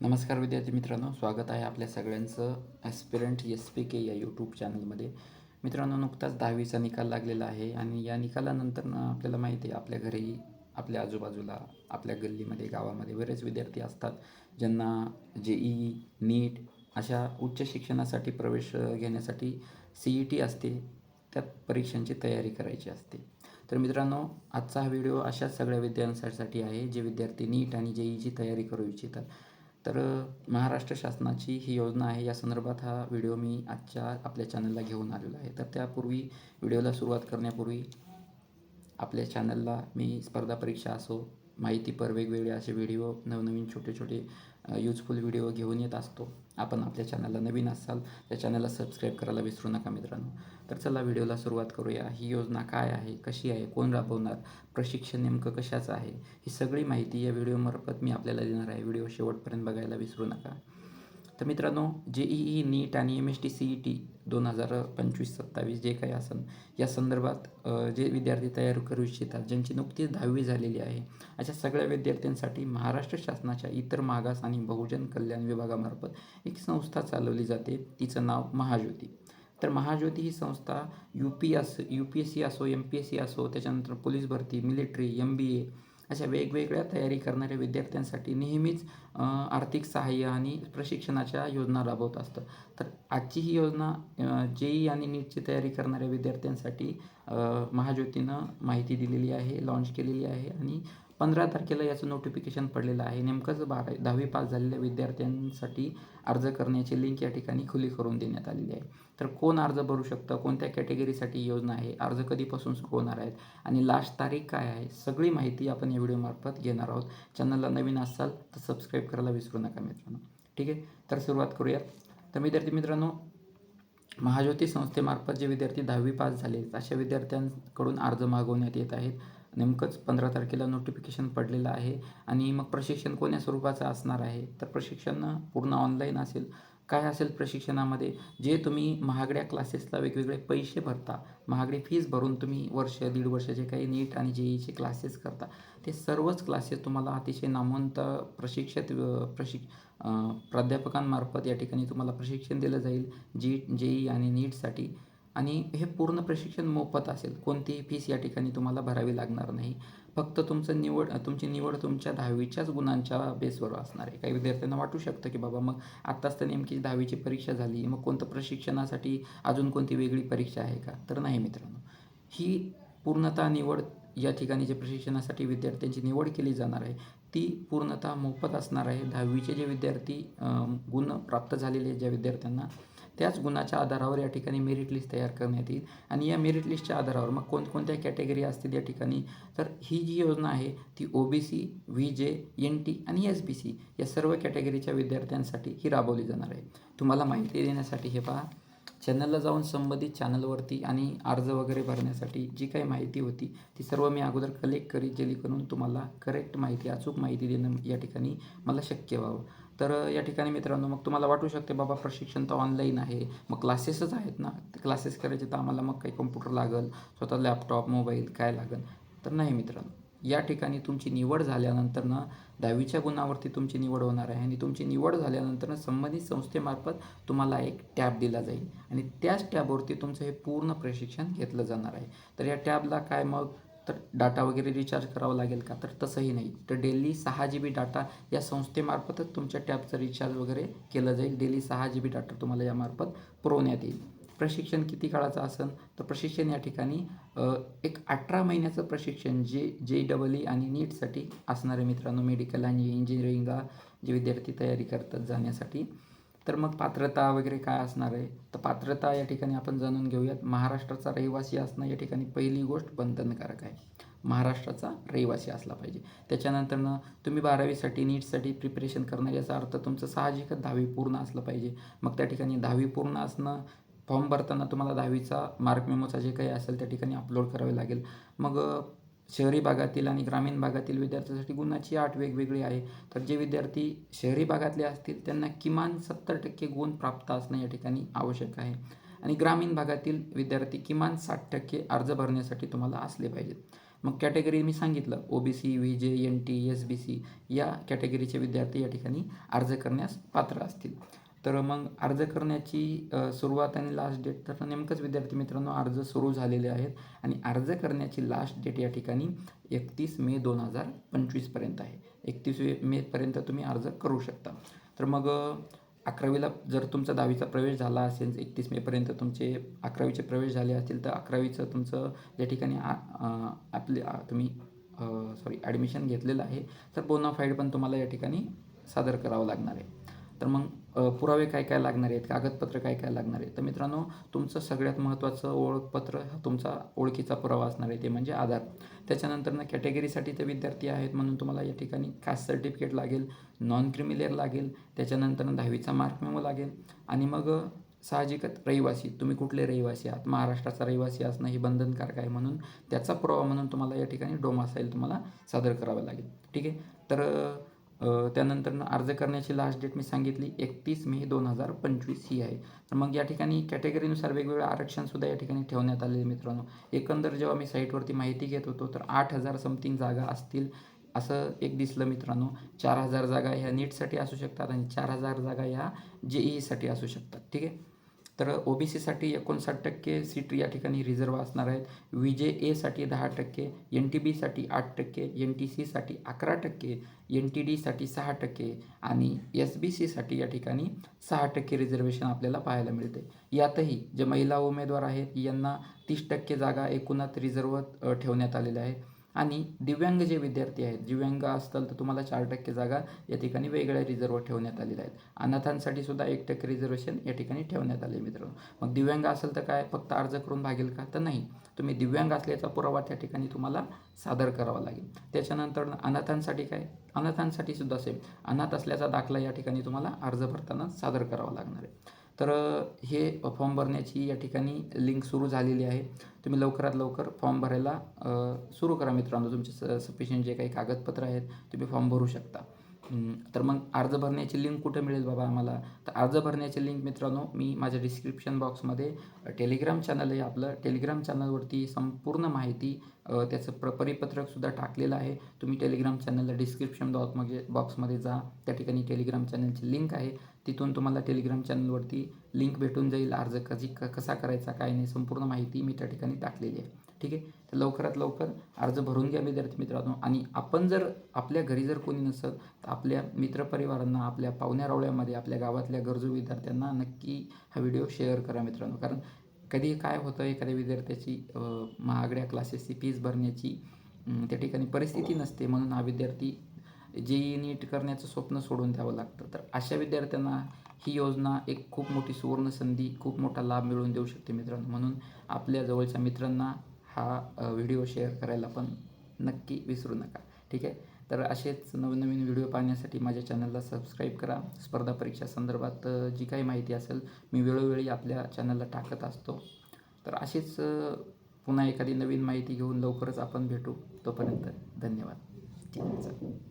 नमस्कार विद्यार्थी मित्रांनो स्वागत आहे आपल्या सगळ्यांचं ॲस्पिरंट एस पी के या यूट्यूब चॅनलमध्ये मित्रांनो नुकताच दहावीचा निकाल लागलेला आहे आणि या निकालानंतर आपल्याला माहिती आहे आपल्या घरी आपल्या आजूबाजूला आपल्या गल्लीमध्ये गावामध्ये बरेच विद्यार्थी असतात ज्यांना जे ई नीट अशा उच्च शिक्षणासाठी प्रवेश घेण्यासाठी सी ई टी असते त्या परीक्षांची तयारी करायची असते. तर मित्रांनो आजचा हा व्हिडिओ अशाच सगळ्या विद्यार्थ्यांसाठी आहे जे विद्यार्थी नीट आणि जे ईची तयारी करू इच्छितात. तर महाराष्ट्र शासनाची ही योजना आहे. या संदर्भात हा व्हिडिओ मी आजच्या आपल्या चॅनलला घेऊन आलेलो आहे. तर त्यापूर्वी व्हिडिओला सुरुवात करण्यापूर्वी आपल्या चॅनलला मी स्पर्धा परीक्षा असो माहितीपर वेगवेगळे असे व्हिडिओ नवनवीन छोटे छोटे यूजफुल व्हिडिओ घेऊन येत असतो. आपण आपल्या चॅनलला नवीन असाल त्या चॅनलला सबस्क्राईब करायला विसरू नका मित्रांनो. तर चला व्हिडिओला सुरुवात करूया. ही योजना काय आहे? कशी आहे? कोण राबवणार? प्रशिक्षण नेमकं कशाचं आहे? ही सगळी माहिती या व्हिडिओमार्फत मी आपल्याला देणार आहे. व्हिडिओ शेवटपर्यंत बघायला विसरू नका. तर मित्रांनो जे ई ई नीट आणि M S T C E T दोन हजार पंचवीस सत्तावीस जे काही असन या संदर्भात जे विद्यार्थी तयार करू इच्छितात ज्यांची नुकतीच दहावी झालेली आहे अशा सगळ्या विद्यार्थ्यांसाठी महाराष्ट्र शासनाच्या इतर मागास आणि बहुजन कल्याण विभागामार्फत एक संस्था चालवली जाते. तिचं नाव महाज्योती. तर महाज्योती ही संस्था U P S U P S C असो एम पी एस सी असो त्याच्यानंतर पोलीस भरती मिलिटरी एम बी ए अशा वेगवेगळ्या तयारी करणाऱ्या विद्यार्थ्यांसाठी नेहमीच आर्थिक सहाय्य आणि प्रशिक्षणाच्या योजना राबवत असतं तर आजची ही योजना जे ई आणि नीटची तयारी करणाऱ्या विद्यार्थ्यांसाठी महाज्योतीनं माहिती दिलेली आहे लॉन्च केलेली आहे आणि पंधरा तारखेला याचं नोटिफिकेशन पडलेलं आहे. नेमकंच बारा दहावी पास झालेल्या विद्यार्थ्यांसाठी अर्ज करण्याची लिंक या ठिकाणी खुली करून देण्यात आलेली आहे. तर कोण अर्ज भरू शकतं? कोणत्या कॅटेगरीसाठी योजना आहे? अर्ज कधीपासून सुरू होणार आहेत? आणि लास्ट तारीख काय आहे? सगळी माहिती आपण या व्हिडिओमार्फत घेणार आहोत. चॅनलला नवीन असाल तर सबस्क्राईब करायला विसरू नका मित्रांनो. ठीक आहे? तर सुरुवात करूयात. तर विद्यार्थी मित्रांनो महाज्योती संस्थेमार्फत जे विद्यार्थी दहावी पास झाले अशा विद्यार्थ्यांकडून अर्ज मागवण्यात येत आहेत. नेमकंच पंधरा तारखेला नोटिफिकेशन पडलेलं आहे. आणि मग प्रशिक्षण कोण्या स्वरूपाचं असणार आहे? तर प्रशिक्षण पूर्ण ऑनलाईन असेल. काय असेल प्रशिक्षणामध्ये? जे तुम्ही महागड्या क्लासेसला वेगवेगळे पैसे भरता महागडी फीज भरून तुम्ही वर्ष दीड वर्ष जे काही नीट आणि जे ईचे क्लासेस करता ते सर्वच क्लासेस तुम्हाला अतिशय नामवंत प्रशिक्षित प्रशिक प्राध्यापकांमार्फत या ठिकाणी तुम्हाला प्रशिक्षण दिलं जाईल. जी जे ई आणि नीटसाठी आणि हे पूर्ण प्रशिक्षण मोफत असेल. कोणतीही फीस या ठिकाणी तुम्हाला भरावी लागणार नाही. फक्त तुमचं निवड तुमची निवड तुमच्या दहावीच्याच गुणांच्या बेसवर असणार आहे. काही विद्यार्थ्यांना वाटू शकतं की बाबा मग आत्ताच तर नेमकी दहावीची परीक्षा झाली. मग कोणतं प्रशिक्षणासाठी अजून कोणती वेगळी परीक्षा आहे का? तर नाही मित्रांनो. ही पूर्णतः निवड या ठिकाणी जे प्रशिक्षणासाठी विद्यार्थ्यांची निवड केली जाणार आहे ती पूर्णतः मोफत असणार आहे. दहावीचे जे विद्यार्थी गुण प्राप्त झालेले ज्या विद्यार्थ्यांना त्याच गुणाच्या आधारावर या ठिकाणी मेरिट लिस्ट तयार करण्यात येईल. आणि या मेरिट लिस्टच्या आधारावर मग कोणकोणत्या कॅटेगरी असतील या ठिकाणी? तर ही जी योजना आहे ती O B C V J N T आणि एस बी सी या सर्व कॅटेगरीच्या विद्यार्थ्यांसाठी ही राबवली जाणार आहे. तुम्हाला माहिती देण्यासाठी हे पहा. चॅनलला जाऊन संबंधित चॅनलवरती आणि अर्ज वगैरे भरण्यासाठी जी काही माहिती होती ती सर्व मी अगोदर कलेक्ट करीत जेणेकरून तुम्हाला करेक्ट माहिती अचूक माहिती देणं या ठिकाणी मला शक्य व्हावं. तर या ठिकाणी मित्रांनो मग तुम्हाला वाटू शकते बाबा प्रशिक्षण तर ऑनलाईन आहे. मग क्लासेसच आहेत ना. क्लासेस करायचे तर आम्हाला मग काही कम्प्युटर लागेल स्वतः लॅपटॉप मोबाईल काय लागेल. तर नाही मित्रांनो. या ठिकाणी तुमची निवड झाल्यानंतर ना दहावीच्या गुणावरती तुमची निवड होणार आहे आणि तुमची निवड झाल्यानंतर संबंधित संस्थेमार्फत तुम्हाला एक टॅब दिला जाईल. आणि त्याच टॅबवरती तुमचं हे पूर्ण प्रशिक्षण घेतलं जाणार आहे. तर या टॅबला काय मग तर डाटा वगैरे रिचार्ज करावं लागेल का? तर तसंही नाही. तर डेली सहा जी बी डाटा या संस्थेमार्फतच तुमच्या टॅबचं रिचार्ज वगैरे केलं जाईल. डेली सहा जी बी डाटा तुम्हाला यामार्फत पुरवण्यात येईल. प्रशिक्षण किती काळाचं असेल तर प्रशिक्षण या ठिकाणी एक अठरा महिन्याचं प्रशिक्षण जे जे डबल ई आणि नीटसाठी असणारे मित्रांनो मेडिकल आणि इंजिनिअरिंगला जे विद्यार्थी तयारी करतात जाण्यासाठी. तर मग पात्रता वगैरे काय असणार आहे? तर पात्रता या ठिकाणी आपण जाणून घेऊयात. महाराष्ट्राचा रहिवासी असणं या ठिकाणी पहिली गोष्ट बंधनकारक आहे. महाराष्ट्राचा रहिवासी असला पाहिजे. त्याच्यानंतरनं तुम्ही बारावीसाठी नीटसाठी प्रिपरेशन करणार याचा अर्थ तुमचं साहजिकच दहावी पूर्ण असलं पाहिजे. मग त्या ठिकाणी दहावी पूर्ण असणं फॉर्म भरताना तुम्हाला दहावीचा मार्क मेमोचा जे काही असेल त्या ठिकाणी अपलोड करावे लागेल. मग शहरी भागातील आणि ग्रामीण भागातील विद्यार्थ्यांसाठी गुणाची आठ वेगवेगळी आहे. तर जे विद्यार्थी शहरी भागातले असतील त्यांना किमान सत्तर टक्के गुण प्राप्त असणं या ठिकाणी आवश्यक आहे. आणि ग्रामीण भागातील विद्यार्थी किमान साठ टक्के अर्ज भरण्यासाठी तुम्हाला असले पाहिजेत. मग कॅटेगरी मी सांगितलं O B C V J N T S B C या कॅटेगरीचे विद्यार्थी या ठिकाणी अर्ज करण्यास पात्र असतील. तर मग अर्ज करण्याची सुरुवात आणि लास्ट डेट तर नेमकंच विद्यार्थी मित्रांनो अर्ज सुरू झालेले आहेत. आणि अर्ज करण्याची लास्ट डेट या ठिकाणी एकतीस मे दोन हजार पंचवीसपर्यंत आहे. एकतीस मेपर्यंत तुम्ही अर्ज करू शकता. तर मग अकरावीला जर तुमचा दहावीचा प्रवेश झाला असेल एकतीस मेपर्यंत तुमचे अकरावीचे प्रवेश झाले असतील तर अकरावीचं तुमचं या ठिकाणी आ- आपले तुम्ही सॉरी ॲडमिशन घेतलेलं आहे. तर बोनाफाईड पण तुम्हाला या ठिकाणी सादर करावं लागणार आहे. तर मग पुरावे काय काय लागणार आहेत कागदपत्र काय काय लागणार आहे तर मित्रांनो तुमचं सगळ्यात महत्त्वाचं ओळखपत्र हा तुमचा ओळखीचा पुरावा असणार आहे ते म्हणजे आधार. त्याच्यानंतर ना कॅटेगरीसाठी ते विद्यार्थी आहेत म्हणून तुम्हाला या ठिकाणी कास्ट सर्टिफिकेट लागेल नॉन क्रिमिलेअर लागेल त्याच्यानंतर दहावीचा मार्क मेमो लागेल आणि मग साहजिकच रहिवासी तुम्ही कुठले रहिवासी आहात? महाराष्ट्राचा रहिवासी असणं हे बंधनकारक आहे म्हणून त्याचा पुरावा म्हणून तुम्हाला या ठिकाणी डोमासाईल तुम्हाला सादर करावं लागेल. ठीक आहे? तर त्यानंतर अर्ज करण्याची लास्ट डेट मी सांगितली एकतीस मे दोन हजार पंचवीस ही आहे. तर मग या ठिकाणी कॅटेगरीनुसार वेगवेगळं आरक्षणसुद्धा या ठिकाणी ठेवण्यात आलेले मित्रांनो. एकंदर जेव्हा मी साईटवरती माहिती घेत होतो तर आठ हजार समथिंग जागा असतील असं एक दिसलं मित्रांनो. चार हजार जागा ह्या नीटसाठी असू शकतात आणि चार हजार जागा ह्या जे ईसाठी असू शकतात. ठीक आहे? तर ओ बी सीसाठी एकोणसाठ टक्के सीट या ठिकाणी रिझर्व असणार आहेत. व्ही जे एसाठी दहा टक्के एन टी बीसाठी आठ टक्के एन टी सीसाठी अकरा टक्के एन टी डीसाठी सहा टक्के आणि एस बी सीसाठी या ठिकाणी सहा टक्के रिझर्वेशन आपल्याला पाहायला मिळते. यातही जे महिला उमेदवार आहेत यांना तीस टक्के जागा एकूणात रिझर्व ठेवण्यात आलेल्या आहेत. आणि दिव्यांग जे विद्यार्थी आहेत दिव्यांग असतील तर तुम्हाला चार टक्के जागा या ठिकाणी वेगळ्या रिझर्व ठेवण्यात आलेल्या आहेत. अनाथांसाठी सुद्धा एक टक्के रिझर्वेशन या ठिकाणी ठेवण्यात आले मित्रांनो. मग दिव्यांग असेल तर काय फक्त अर्ज करून भागेल का? तर नाही. तुम्ही दिव्यांग असल्याचा पुरावा त्या ठिकाणी तुम्हाला सादर करावा लागेल. त्याच्यानंतर अनाथांसाठी काय? अनाथांसाठी सुद्धा सेम अनाथ असल्याचा दाखला या ठिकाणी तुम्हाला अर्ज भरताना सादर करावा लागणार आहे. तर हे फॉर्म भरण्याची या ठिकाणी लिंक सुरू झालेली आहे. तुम्ही लवकरात लवकर फॉर्म भरायला सुरू करा मित्रांनो. तुमचे स सफिशियंट जे काही कागदपत्र आहेत तुम्ही फॉर्म भरू शकता. तर मग अर्ज भरण्याची लिंक कुठे मिळेल बाबा आम्हाला? तर अर्ज भरण्याची लिंक मित्रांनो मी माझ्या डिस्क्रिप्शन बॉक्समध्ये टेलिग्राम चॅनल आहे आपलं. टेलिग्राम चॅनलवरती संपूर्ण माहिती त्याचं प्र परिपत्रकसुद्धा टाकलेलं आहे. तुम्ही टेलिग्राम चॅनलला डिस्क्रिप्शन बॉक्समध्ये बॉक्समध्ये जा. त्या ठिकाणी टेलिग्राम चॅनलची लिंक आहे. तिथून तुम्हाला टेलिग्राम चॅनलवरती लिंक भेटून जाईल. अर्ज कशी क कसा करायचा काय नाही संपूर्ण माहिती मी त्या ठिकाणी टाकलेली आहे. ठीक आहे? तर लवकरात लवकर अर्ज भरून घ्या विद्यार्थी मित्रांनो. आणि आपण जर आपल्या घरी जर कोणी नसेल तर आपल्या मित्रपरिवारांना आपल्या पाहुण्यारावळ्यामध्ये आपल्या गावातल्या गरजू विद्यार्थ्यांना नक्की हा व्हिडिओ शेअर करा मित्रांनो. कारण कधी काय होतं एखाद्या विद्यार्थ्याची महागड्या क्लासेसची फीस भरण्याची त्या ठिकाणी परिस्थिती नसते. म्हणून हा विद्यार्थी जे नीट करण्याचं स्वप्न सोडून द्यावं लागतं. तर अशा विद्यार्थ्यांना ही योजना एक खूप मोठी सुवर्ण संधी खूप मोठा लाभ मिळवून देऊ शकते मित्रांनो. म्हणून आपल्या जवळच्या मित्रांना हा व्हिडिओ शेअर करायला पण नक्की विसरू नका. ठीक आहे? तर असेच नवीन नवीन व्हिडिओ पाहण्यासाठी माझ्या चॅनलला सबस्क्राईब करा. स्पर्धा परीक्षा संदर्भात जी काही माहिती असेल मी वेळोवेळी आपल्या चॅनलला टाकत असतो. तर अशीच पुन्हा एखादी नवीन माहिती घेऊन लवकरच आपण भेटू. तोपर्यंत धन्यवाद. ठीक आहे